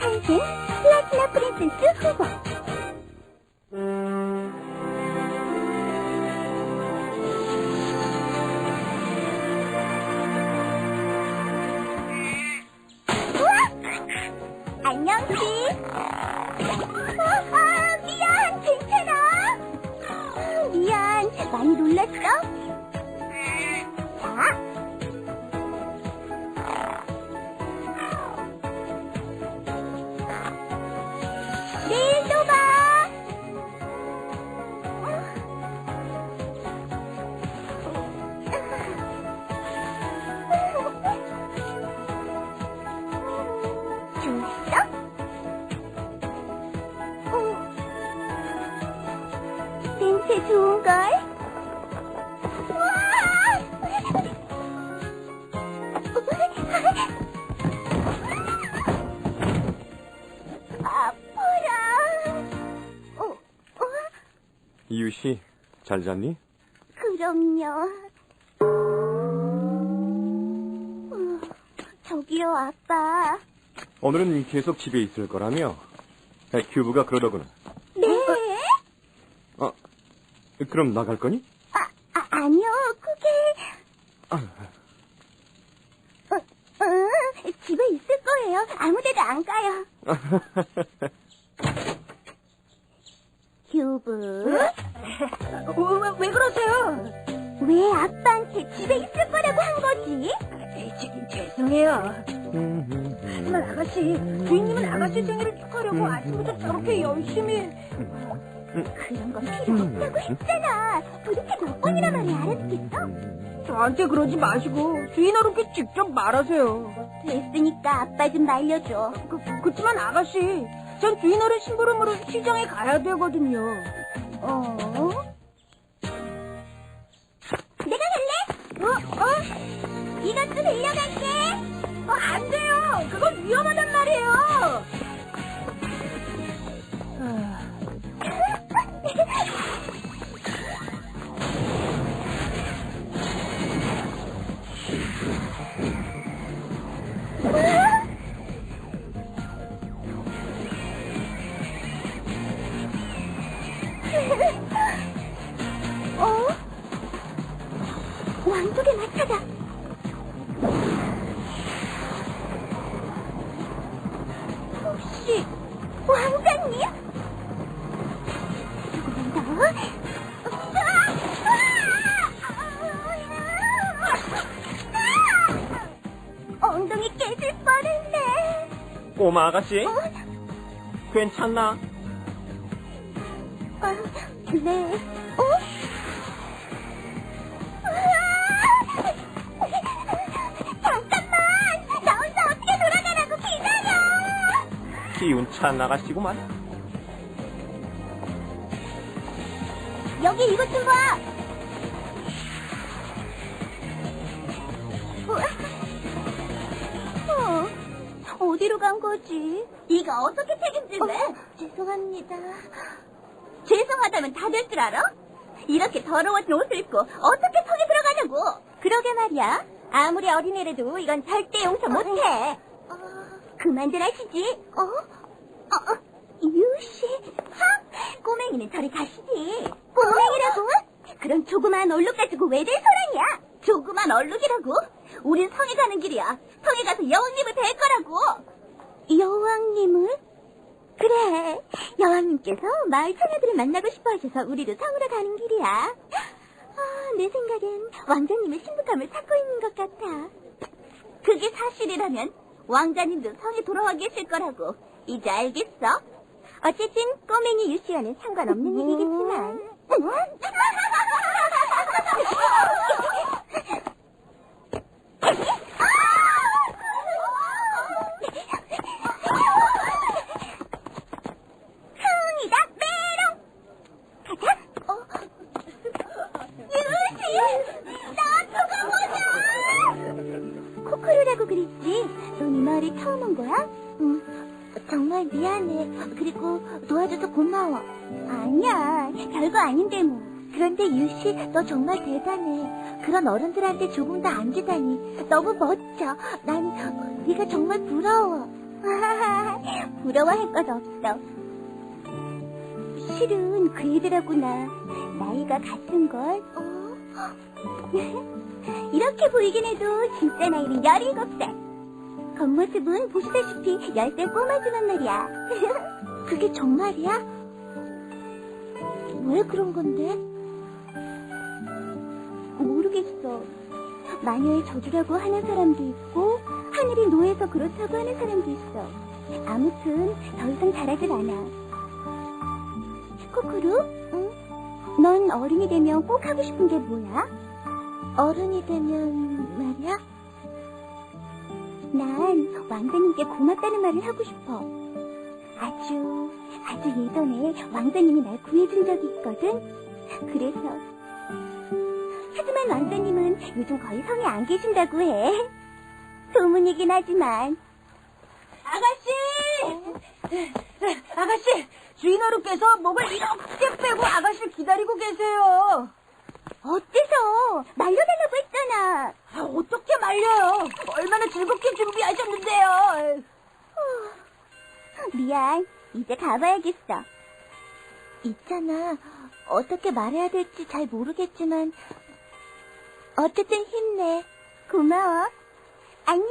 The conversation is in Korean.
한신 플라티나 프린세스 후보. 안녕 피 미안 괜찮아. 미안 많이 놀랐어? 냄새 좋은걸? 아파라. 어, 어? 이유 씨, 잘 잤니? 그럼요. 어, 저기요, 아빠. 오늘은 계속 집에 있을 거라며? 아, 큐브가 그러더구나. 네? 어, 그럼 나갈 거니? 아, 아 아니요, 그게. 아, 어, 어, 집에 있을 거예요. 아무 데도 안 가요. 큐브. 왜, 왜 그러세요? 왜 아빠한테 집에 있을 거라고 한 거지? 제, 죄송해요. 하지만 아가씨, 주인님은 아가씨 생일을 축하하려고 아침부터 저렇게 열심히... 그런 건 필요 없다고 했잖아. 도대체 몇 번이나 말해 알았겠어? 저한테 그러지 마시고 주인 어른께 직접 말하세요. 됐으니까 아빠 좀 말려줘. 그, 그렇지만 아가씨, 전 주인 어른 심부름으로 시장에 가야 되거든요. 어? 내가 갈래? 어? 어? 이것도 빌려갈게. 어, 안 돼요! 그건 위험하단 왕족의 마차다. 혹시 왕자님? 누구란다? 엉덩이 깨질 뻔했네. 꼬마 아가씨, 어? 괜찮나? 아, 네. 기다려! 기운찬 아가씨구만. 여기 이것 좀 봐! 어, 어디로 간 거지? 이거 어떻게 책임질래? 어, 죄송합니다. 죄송하다면 다 될 줄 알아? 이렇게 더러워진 옷을 입고 어떻게 성에 들어가냐고! 그러게 말이야. 아무리 어린애라도 이건 절대 용서 못해. 그만들 하시지. 어? 어, 어, 유씨. 하? 꼬맹이는 저리 가시지. 꼬맹이라고? 그런 조그만 얼룩 가지고 왜될 소란이야? 조그만 얼룩이라고? 우린 성에 가는 길이야. 성에 가서 여왕님을 뵐 거라고. 여왕님을? 그래. 여왕님께서 마을 처녀들을 만나고 싶어 하셔서 우리도 성으로 가는 길이야. 아, 내 생각엔 왕자님의 신부감을 찾고 있는 것 같아. 그게 사실이라면 왕자님도 성에 돌아와 계실 거라고. 이제 알겠어? 어쨌든 꼬맹이 유씨와는 상관없는 얘기겠지만. 온 거야? 응. 정말 미안해. 그리고 도와줘서 고마워. 아니야. 별거 아닌데 뭐. 그런데 유씨 너 정말 대단해. 그런 어른들한테 조금 더 안기다니. 너무 멋져. 난 네가 정말 부러워. 부러워할 것 없어. 실은 그 애들하고 나. 나이가 같은걸. 이렇게 보이긴 해도 진짜 나이는 17살. 겉모습은 보시다시피 10살 꼬마지만 말이야. 그게 정말이야? 왜 그런 건데? 모르겠어. 마녀의 저주라고 하는 사람도 있고 하늘이 노해서 그렇다고 하는 사람도 있어. 아무튼 더 이상 잘하질 않아. 코코루? 응? 넌 어른이 되면 꼭 하고 싶은 게 뭐야? 어른이 되면 말이야? 난 왕자님께 고맙다는 말을 하고 싶어. 아주 아주 예전에 왕자님이 날 구해준 적이 있거든. 그래서 하지만 왕자님은 요즘 거의 성에 안 계신다고 해. 소문이긴 하지만. 아가씨! 아가씨, 주인 어른께서 목을 이렇게 빼고 아가씨를 기다리고 계세요. 어때서? 말려달라고 했잖아. 아, 어떻게 말려요? 얼마나 즐겁게 준비하셨는데요. 미안. 이제 가봐야겠어. 있잖아. 어떻게 말해야 될지 잘 모르겠지만, 어쨌든 힘내. 고마워. 안녕!